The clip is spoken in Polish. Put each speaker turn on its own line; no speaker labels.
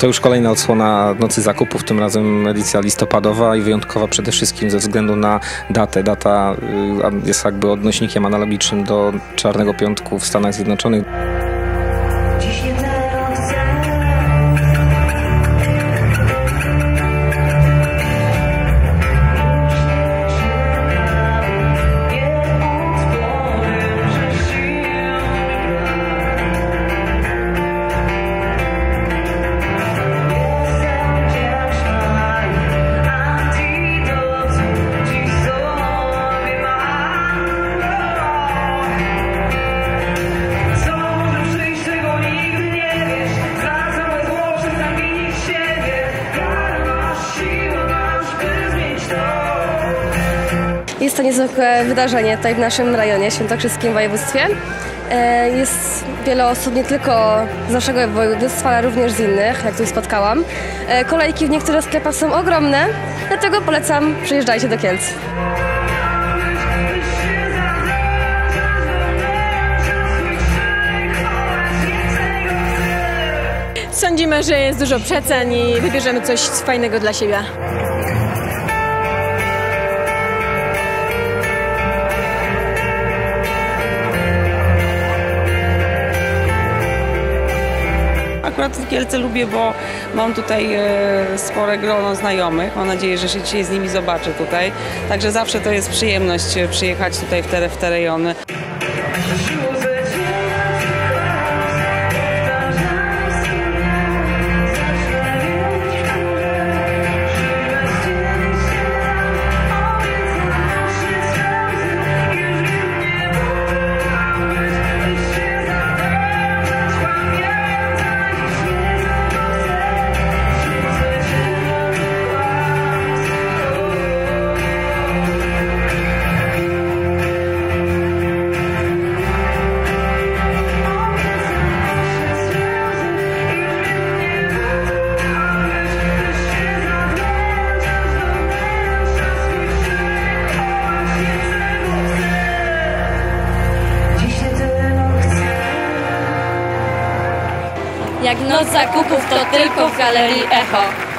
To już kolejna odsłona Nocy Zakupów, tym razem edycja listopadowa i wyjątkowa przede wszystkim ze względu na datę. Data y, jest jakby odnośnikiem analogicznym do Czarnego Piątku w Stanach Zjednoczonych.
Jest to niezwykłe wydarzenie tutaj w naszym rejonie, świętokrzyskim województwie. E, Jest wiele osób nie tylko z naszego województwa, ale również z innych, jak tu spotkałam. E, Kolejki w niektórych sklepach są ogromne, dlatego polecam, przyjeżdżajcie do Kielc.
Sądzimy, że jest dużo przecen i wybierzemy coś fajnego dla siebie.
Akurat Kielce lubię, bo mam tutaj e, spore grono znajomych. Mam nadzieję, że się dzisiaj z nimi zobaczę tutaj. Także zawsze to jest przyjemność e, przyjechać tutaj w te, w te rejony.
Jak noc zakupów to tylko w galerii Echo.